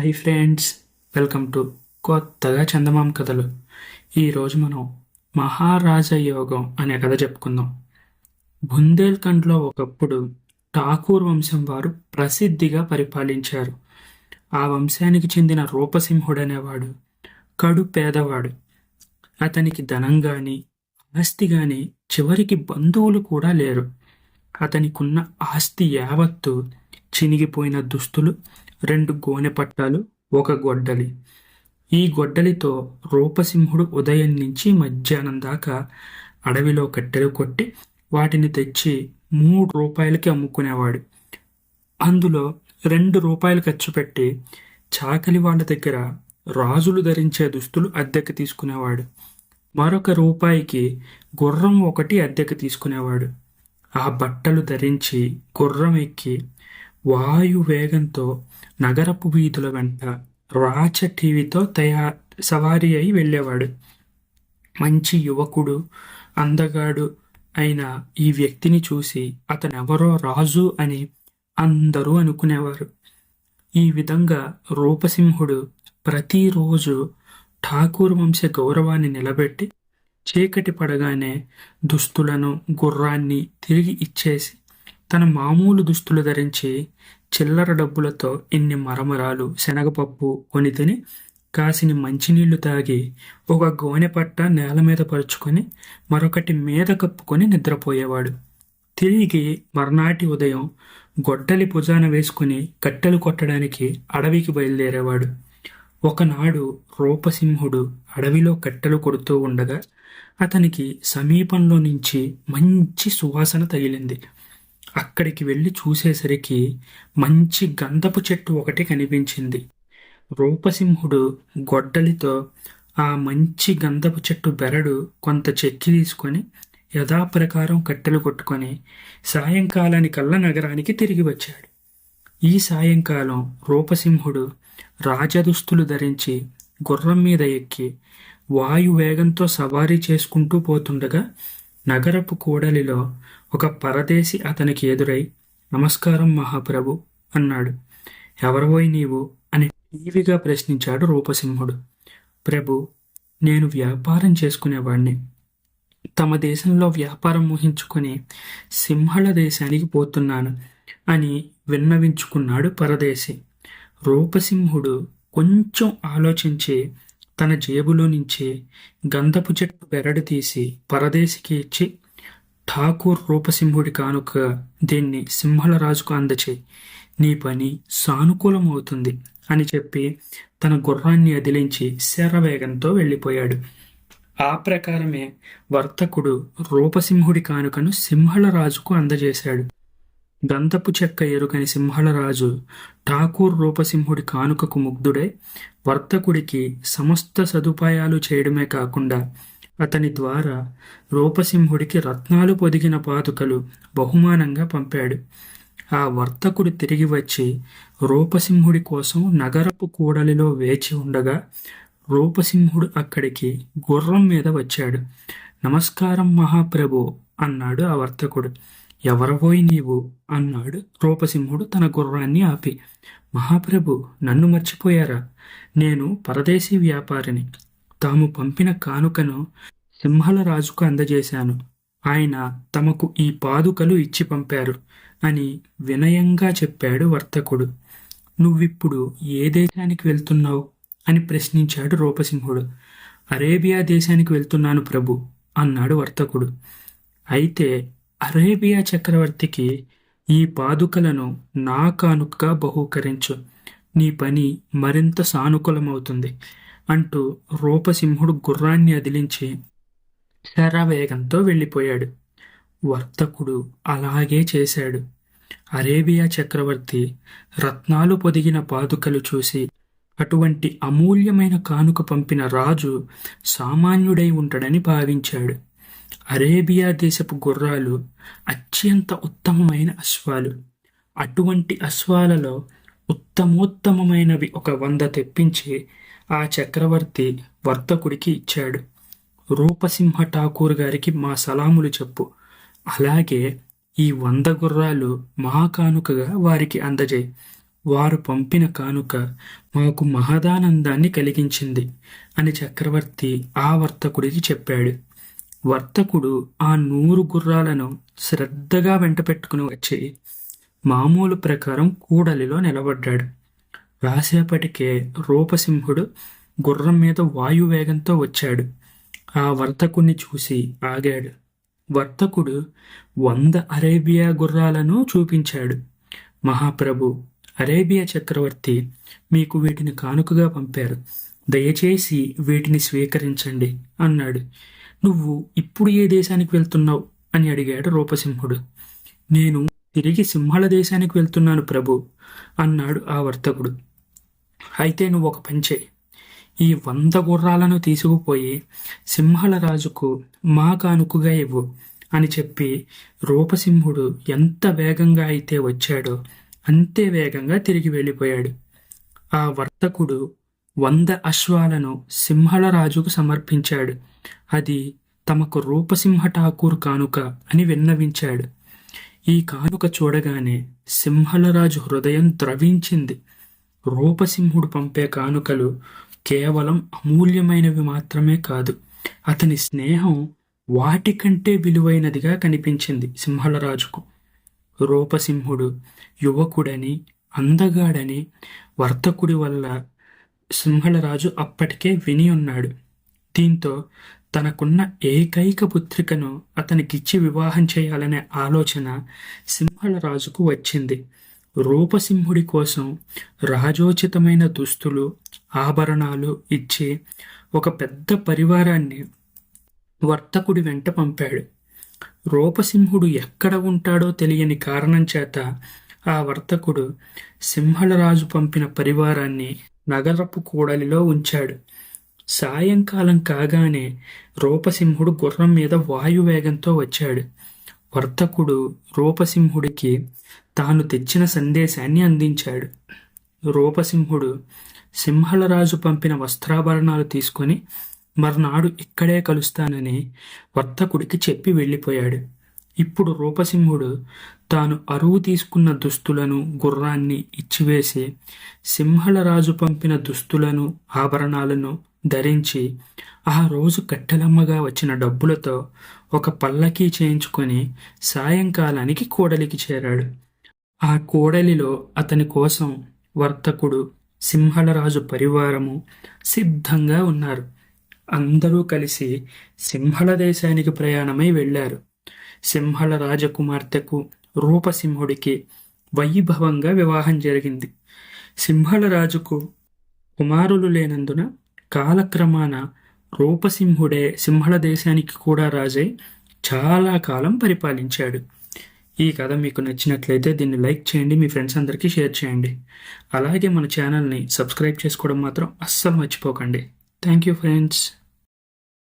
Hi friends welcome to కొత్తగా చందమామ కథలు. ఈరోజు మనం మహారాజ యోగం అనే కథ చెప్పుకుందాం. బుందేల్ఖండ్లో ఒకప్పుడు ఠాకూర్ వంశం వారు ప్రసిద్ధిగా పరిపాలించారు. ఆ వంశానికి చెందిన రూపసింహుడు అనేవాడు కడు పేదవాడు. అతనికి ధనం కానీ ఆస్తి కానీ చివరికి బంధువులు కూడా లేరు. అతనికున్న ఆస్తి యావత్తు చినిగిపోయిన దుస్తులు రెండు గోనె పట్టాలు ఒక గొడ్డలి. ఈ గొడ్డలితో రూపసింహుడు ఉదయం నుంచి మధ్యాహ్నం దాకా అడవిలో కట్టెలు కొట్టి వాటిని తెచ్చి మూడు రూపాయలకి అమ్ముకునేవాడు. అందులో రెండు రూపాయలు ఖర్చు పెట్టి చాకలి వాళ్ళ దగ్గర రాజులు ధరించే దుస్తులు అద్దెకు తీసుకునేవాడు. మరొక రూపాయికి గుర్రం ఒకటి అద్దెకు తీసుకునేవాడు. ఆ బట్టలు ధరించి గుర్రం ఎక్కి వాయు వేగంతో నగరపు వీధుల వెంట రాచ టీవీతో తయా సవారీ అయి వెళ్ళేవాడు. మంచి యువకుడు అందగాడు అయిన ఈ వ్యక్తిని చూసి అతనెవరో రాజు అని అందరూ అనుకునేవారు. ఈ విధంగా రూపసింహుడు ప్రతిరోజు ఠాకూర్ వంశ గౌరవాన్ని నిలబెట్టి చీకటి పడగానే దుస్తులను గుర్రాన్ని తిరిగి ఇచ్చేసి తన మామూలు దుస్తులు ధరించి చిల్లర డబ్బులతో ఇన్ని మరమరాలు శనగపప్పు కొని తిని కాసిని మంచినీళ్ళు తాగి ఒక గోనె పట్ట నేల మీద పరుచుకొని మరొకటి మీద కప్పుకొని నిద్రపోయేవాడు. తిరిగి మర్నాటి ఉదయం గొడ్డలి భుజాన వేసుకుని కట్టెలు కొట్టడానికి అడవికి బయలుదేరేవాడు. ఒకనాడు రూపసింహుడు అడవిలో కట్టెలు కొడుతూ ఉండగా అతనికి సమీపంలో నుంచి మంచి సువాసన తగిలింది. అక్కడికి వెళ్ళి చూసేసరికి మంచి గంధపు చెట్టు ఒకటి కనిపించింది. రూపసింహుడు గొడ్డలితో ఆ మంచి గంధపు చెట్టు బెరడు కొంత చెక్కి తీసుకొని యథాప్రకారం కట్టెలు కొట్టుకొని సాయంకాలానికల్లా నగరానికి తిరిగి వచ్చాడు. ఈ సాయంకాలం రూపసింహుడు రాజదుస్తులు ధరించి గుర్రం మీద ఎక్కి వాయు వేగంతో సవారీ చేసుకుంటూ పోతుండగా నగరపు కూడలిలో ఒక పరదేశి అతనికి ఎదురై నమస్కారం మహాప్రభు అన్నాడు. ఎవరవోయ్ నీవు అని టీవీగా ప్రశ్నించాడు రూపసింహుడు. ప్రభు నేను వ్యాపారం చేసుకునేవాణ్ణి. తమ దేశంలో వ్యాపారం ఊహించుకొని సింహళ దేశానికి పోతున్నాను అని విన్నవించుకున్నాడు పరదేశి. రూపసింహుడు కొంచెం ఆలోచించి తన జేబులో నుంచి గంధపు చెట్టు బెరడు తీసి పరదేశికి ఇచ్చి ఠాకూర్ రూపసింహుడి కానుక దీన్ని సింహల రాజుకు అందచేయి నీ పని సానుకూలమవుతుంది అని చెప్పి తన గుర్రాన్ని అదిలించి శరవేగంతో వెళ్ళిపోయాడు. ఆ ప్రకారమే వర్తకుడు రూపసింహుడి కానుకను సింహళరాజుకు అందజేశాడు. దంతపు చెక్క ఎరుకని సింహళరాజు ఠాకూర్ రూపసింహుడి కానుకకు ముగ్ధుడై వర్తకుడికి సమస్త సదుపాయాలు చేయడమే కాకుండా అతని ద్వారా రూపసింహుడికి రత్నాలు పొదిగిన పాతుకలు బహుమానంగా పంపాడు. ఆ వర్తకుడు తిరిగి వచ్చి రూపసింహుడి కోసం నగరపు కూడలిలో వేచి ఉండగా రూపసింహుడు అక్కడికి గుర్రం మీద వచ్చాడు. నమస్కారం మహాప్రభు అన్నాడు ఆ వర్తకుడు. ఎవరబోయి నీవు అన్నాడు రూపసింహుడు తన గుర్రాన్ని ఆపి. మహాప్రభు నన్ను మర్చిపోయారా? నేను పరదేశీ వ్యాపారిని. తాము పంపిన కానుకను సింహల రాజుకు అందజేశాను. ఆయన తమకు ఈ పాదుకలు ఇచ్చి పంపారు అని వినయంగా చెప్పాడు వర్తకుడు. నువ్విప్పుడు ఏ దేశానికి వెళ్తున్నావు? అని ప్రశ్నించాడు రూపసింహుడు. అరేబియా దేశానికి వెళ్తున్నాను ప్రభు అన్నాడు వర్తకుడు. అయితే అరేబియా చక్రవర్తికి ఈ పాదుకలను నా కానుకగా బహూకరించు. నీ పని మరింత సానుకూలమవుతుంది అంటూ రూపసింహుడు గుర్రాన్ని అదిలించి శరవేగంతో వెళ్ళిపోయాడు. వర్తకుడు అలాగే చేశాడు. అరేబియా చక్రవర్తి రత్నాలు పొదిగిన పాదుకలు చూసి అటువంటి అమూల్యమైన కానుక పంపిన రాజు సామాన్యుడై ఉంటాడని భావించాడు. అరేబియా దేశపు గుర్రాలు అత్యంత ఉత్తమమైన అశ్వాలు. అటువంటి అశ్వాలలో ఉత్తమోత్తమమైనవి ఒక వంద తెప్పించి ఆ చక్రవర్తి వర్తకుడికి ఇచ్చాడు. రూపసింహ ఠాకూర్ గారికి మా సలాములు చెప్పు. అలాగే ఈ వంద గుర్రాలు మహాకానుకగా వారికి అందజేయి. వారు పంపిన కానుక మాకు మహదానందాన్ని కలిగించింది అని చక్రవర్తి ఆ వర్తకుడికి చెప్పాడు. వర్తకుడు ఆ నూరు గుర్రాలను శ్రద్ధగా వెంట పెట్టుకుని వచ్చి మామూలు ప్రకారం కూడలిలో నిలబడ్డాడు. రాసేపటికే రూపసింహుడు గుర్రం మీద వాయువేగంతో వచ్చాడు. ఆ వర్తకుణ్ణి చూసి ఆగాడు. వర్తకుడు వంద అరేబియా గుర్రాలను చూపించాడు. మహాప్రభు అరేబియా చక్రవర్తి మీకు వీటిని కానుకగా పంపారు. దయచేసి వీటిని స్వీకరించండి అన్నాడు. నువ్వు ఇప్పుడు ఏ దేశానికి వెళ్తున్నావు? అని అడిగాడు రూపసింహుడు. నేను తిరిగి సింహళ దేశానికి వెళ్తున్నాను ప్రభు అన్నాడు ఆ వర్తకుడు. అయితే నువ్వు ఒక పంచే ఈ వంద గుర్రాలను తీసుకుపోయి సింహళ రాజుకు మా కానుకగా ఇవ్వు అని చెప్పి రూపసింహుడు ఎంత వేగంగా అయితే వచ్చాడో అంతే వేగంగా తిరిగి వెళ్ళిపోయాడు. ఆ వర్తకుడు వంద అశ్వాలను సింహళ రాజుకు సమర్పించాడు. అది తమకు రూపసింహ ఠాకూర్ కానుక అని విన్నవించాడు. ఈ కానుక చూడగానే సింహలరాజు హృదయం ద్రవించింది. రూపసింహుడు పంపే కానుకలు కేవలం అమూల్యమైనవి మాత్రమే కాదు అతని స్నేహం వాటికంటే విలువైనదిగా కనిపించింది సింహలరాజుకు రూపసింహుడు యువకుడని అందగాడని వర్తకుడి వల్ల సింహళరాజు అప్పటికే విని ఉన్నాడు. దీంతో తనకున్న ఏకైక పుత్రికను అతనికిచ్చి వివాహం చేయాలనే ఆలోచన సింహళరాజుకు వచ్చింది. రూపసింహుడి కోసం రాజోచితమైన దుస్తులు ఆభరణాలు ఇచ్చి ఒక పెద్ద పరివారాన్ని వర్తకుడి వెంట పంపాడు. రూపసింహుడు ఎక్కడ ఉంటాడో తెలియని కారణం చేత ఆ వర్తకుడు సింహళరాజు పంపిన పరివారాన్ని నగరపు కూడలిలో ఉంచాడు. సాయంకాలం కాగానే రూపసింహుడు గుర్రం మీద వాయువేగంతో వచ్చాడు. వర్తకుడు రూపసింహుడికి తాను తెచ్చిన సందేశాన్ని అందించాడు. రూపసింహుడు సింహలరాజు పంపిన వస్త్రాభరణాలు తీసుకొని మర్నాడు ఇక్కడే కలుస్తానని వర్తకుడికి చెప్పి వెళ్ళిపోయాడు. ఇప్పుడు రూపసింహుడు తాను అరువు తీసుకున్న దుస్తులను గుర్రాన్ని ఇచ్చివేసి సింహళరాజు పంపిన దుస్తులను ఆభరణాలను ధరించి ఆ రోజు కట్టెలమ్మగా వచ్చిన డబ్బులతో ఒక పల్లకీ చేయించుకొని సాయంకాలానికి కోడలికి చేరాడు. ఆ కోడలిలో అతని కోసం వర్తకుడు సింహళరాజు పరివారము సిద్ధంగా ఉన్నారు. అందరూ కలిసి సింహళ దేశానికి ప్రయాణమై వెళ్ళారు. సింహళ రాజకుమార్తెకు రూపసింహుడికి వైభవంగా వివాహం జరిగింది. సింహళ రాజుకు కుమారులు లేనందున కాలక్రమాన రూపసింహుడే సింహళ దేశానికి కూడా రాజై చాలా కాలం పరిపాలించాడు. ఈ కథ మీకు నచ్చినట్లయితే దీన్ని లైక్ చేయండి మీ ఫ్రెండ్స్ అందరికీ షేర్ చేయండి. అలాగే మన ఛానల్ని సబ్స్క్రైబ్ చేసుకోవడం మాత్రం అస్సలు మర్చిపోకండి. Thank you friends.